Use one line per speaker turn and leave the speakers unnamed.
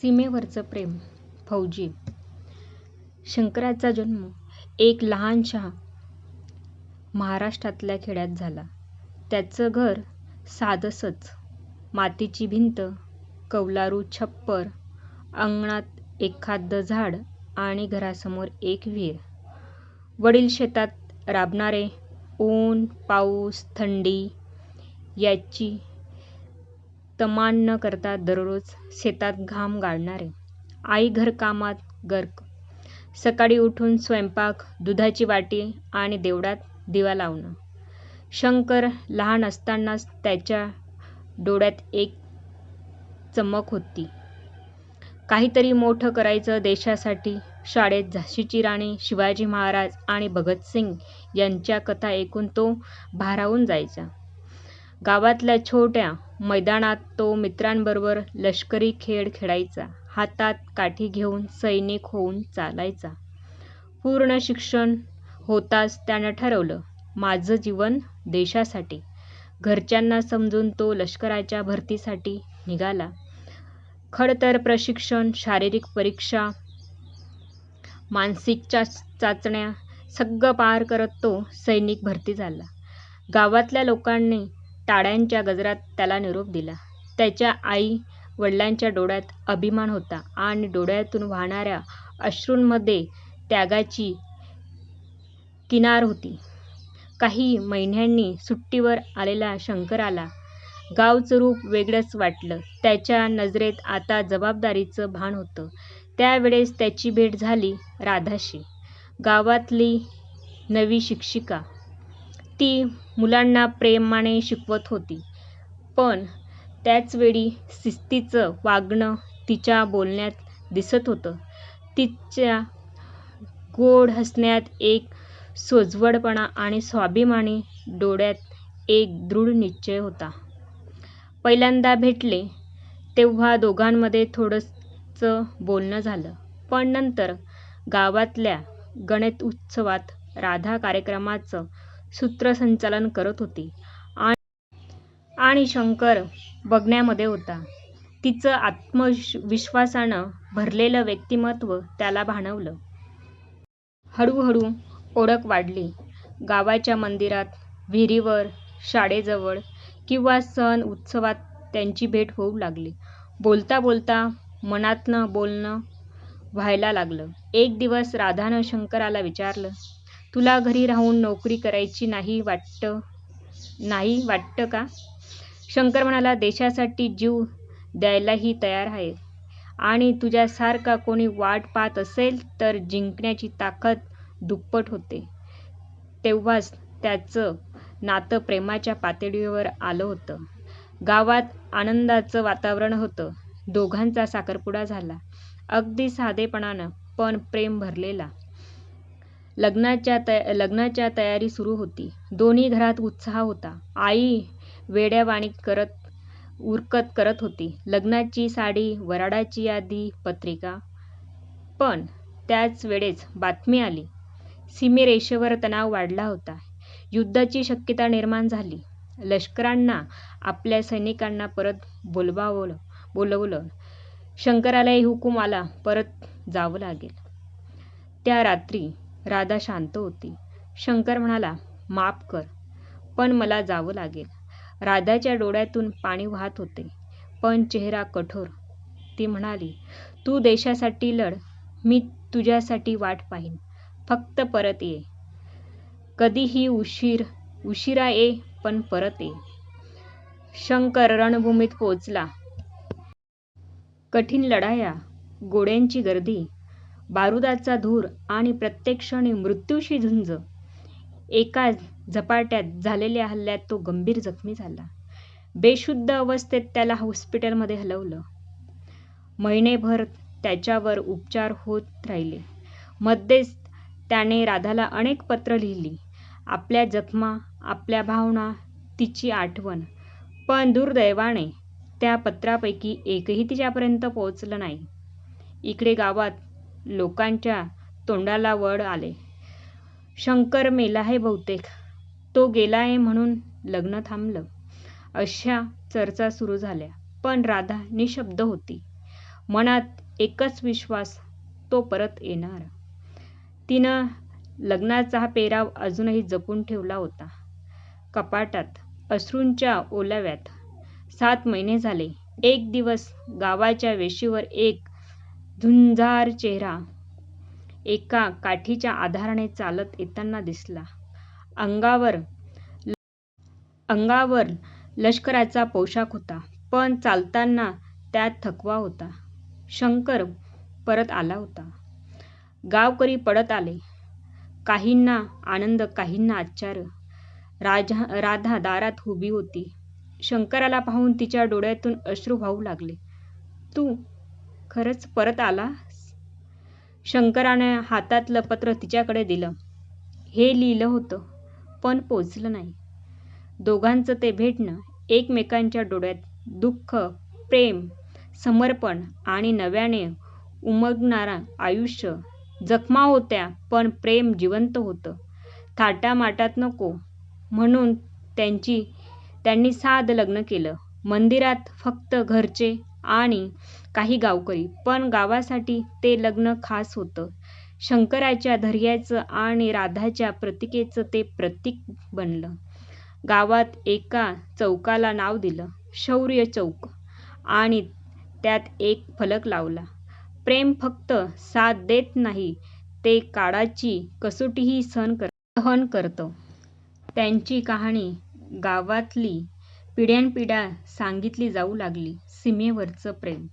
सीमेवरचं प्रेम फौजी शंकराचा जन्म एक लहानशा महाराष्ट्रातल्या खेड्यात झाला. त्याचं घर साधसच मातीची भिंत, कौलारू छप्पर, अंगणात एखादं झाड आणि घरासमोर एक विहीर. वडील शेतात राबणारे. ऊन, पाऊस, थंडी याची तमान न करता दररोज शेतात घाम गाळणारे. आई घरकामात गर्क. सकाळी उठून स्वयंपाक, दुधाची वाटी आणि देवळात दिवा लावणं. शंकर लहान असतानाच त्याच्या डोळ्यात एक चमक होती. काहीतरी मोठं करायचं देशासाठी. शाळेत झाशीची राणी, शिवाजी महाराज आणि भगतसिंग यांच्या कथा ऐकून तो भारावून जायचा. गावातल्या छोट्या मैदानात तो मित्रांबरोबर लष्करी खेळ खेळायचा. हातात काठी घेऊन सैनिक होऊन चालायचा. पूर्ण शिक्षण होताच त्यानं ठरवलं, माझं जीवन देशासाठी. घरच्यांना समजून तो लष्कराच्या भरतीसाठी निघाला. खडतर प्रशिक्षण, शारीरिक परीक्षा, मानसिक चाचण्या सगळं पार करत तो सैनिक भरती झाला. गावातल्या लोकांनी टाळ्यांच्या गजरात त्याला निरोप दिला. त्याच्या आई वडिलांच्या डोळ्यात अभिमान होता आणि डोळ्यातून वाहणाऱ्या अश्रूंमध्ये त्यागाची किनार होती. काही महिन्यांनी सुट्टीवर आलेला शंकराला गावचं रूप वेगळंच वाटलं. त्याच्या नजरेत आता जबाबदारीचं भान होतं. त्यावेळेस त्याची भेट झाली राधाशी. गावातली नवी शिक्षिका. ती मुलांना प्रेमाने शिकवत होती. पण त्याचवेळी शिस्तीचं वागणं तिच्या बोलण्यात दिसत होतं. तिच्या गोड हसण्यात एक सोज्वळपणा आणि स्वाभिमानी डोळ्यात एक दृढ निश्चय होता. पहिल्यांदा भेटले तेव्हा दोघांमध्ये थोडंसं बोलणं झालं. पण नंतर गावातल्या गणेशोत्सवात राधा कार्यक्रमाचं सूत्रसंचालन करत होती आणि शंकर बघण्यामध्ये होता. तिचं आत्मविश्वासानं भरलेलं व्यक्तिमत्व त्याला भाणवलं हळूहळू ओळख वाढली. गावाच्या मंदिरात, विहिरीवर, शाळेजवळ किंवा सण उत्सवात त्यांची भेट होऊ लागली. बोलता बोलता मनातनं बोलणं व्हायला लागलं. एक दिवस राधानं शंकराला विचारलं, तुला घरी राहून नोकरी करायची नाही वाटतं का? शंकर म्हणाला, देशासाठी जीव द्यायलाही तयार आहे आणि तुझ्यासारखा कोणी वाट पाहत असेल तर जिंकण्याची ताकद दुप्पट होते. तेव्हाच त्याचं नातं प्रेमाच्या पातळीवर आलं होतं. गावात आनंदाचं वातावरण होतं. दोघांचा साखरपुडा झाला. अगदी साधेपणानं पण प्रेम भरलेला. लग्नाच्या तयारी सुरू होती. दोन्ही घरात उत्साह होता. आई वेड्यावाणी करत उरकत करत होती. लग्नाची साडी, वऱ्हाडाची यादी, पत्रिका. पण त्याच वेळेस बातमी आली. सीमेरेषेवर तणाव वाढला होता. युद्धाची शक्यता निर्माण झाली. लष्करांना आपल्या सैनिकांना परत बोलवलं. शंकरालाही हुकूम आला परत जावं लागेल. त्या रात्री राधा शांत होती. शंकर म्हणाला, माफ कर, पण मला जावं लागेल. राधाच्या डोळ्यातून पाणी वाहत होते, पण चेहरा कठोर. ती म्हणाली, तू देशासाठी लढ. मी तुझ्यासाठी वाट पाहीन. फक्त परत ये. कधीही उशीर उशिरा ये, पण परत ये. शंकर रणभूमीत पोचला. कठीण लढाया, गोड्यांची गर्दी, बारुदाचा धूर आणि प्रत्येक क्षणी मृत्यूशी झुंज. एका झपाट्यात झालेल्या हल्ल्यात तो गंभीर जखमी झाला. बेशुद्ध अवस्थेत त्याला हॉस्पिटलमध्ये हलवलं. महिनेभर त्याच्यावर उपचार होत राहिले. मध्येच त्याने राधाला अनेक पत्र लिहिली. आपल्या जखमा, आपल्या भावना, तिची आठवण. पण दुर्दैवाने त्या पत्रापैकी एकही तिच्यापर्यंत पोहोचलं नाही. इकडे गावात लोकांच्या तोंडाला वळ आले. शंकर मेलाय बहुतेक. तो गेलाय म्हणून लग्न थांबलं. अशा चर्चा सुरू झाल्या. पण राधा निःशब्द होती. मनात एकच विश्वास तो परत येणार तिनं लग्नाचा हा पेराव अजूनही जपून ठेवला होता कपाटात अश्रूंच्या ओलाव्यात सात महिने झाले एक दिवस गावाच्या वेशीवर एक झुंजार चेहरा. एका काठीच्या आधाराने चालत येताना दिसला. अंगावर अंगावर लष्कराचा पोशाख होता पण चालताना त्यात थकवा होता. शंकर परत आला होता. गावकरी पडत आले. काहींना आनंद काहींना आश्चर्य. राजा राधा दारात उभी होती. शंकराला पाहून तिच्या डोळ्यातून अश्रू वाहू लागले. तू खरंच परत आलास शंकराने हातातलं पत्र तिच्याकडे दिलं. हे लिहिलं होतं पण पोचलं नाही. दोघांचं ते भेटणं एकमेकांच्या डोळ्यात दुःख प्रेम समर्पण आणि नव्याने उमगणारा आयुष्य जखमा होत्या पण प्रेम जिवंत होतं. थाटामाटात नको म्हणून त्यांची त्यांनी साध लग्न केलं. मंदिरात फक्त घरचे आणि काही गावकरी. पण गावासाठी ते लग्न खास होतं. शंकराच्या धैर्याचं आणि राधाच्या प्रतिकेचं ते प्रतीक बनलं. गावात एका चौकाला नाव दिलं. शौर्य चौक. आणि त्यात एक फलक लावला. प्रेम फक्त साथ देत नाही ते काळाची कसोटीही सहन कर सहन करतं. त्यांची कहाणी गावातली पिढ्यानपिढ्या सांगितली जाऊ लागली. सीमेवरचं प्रेम.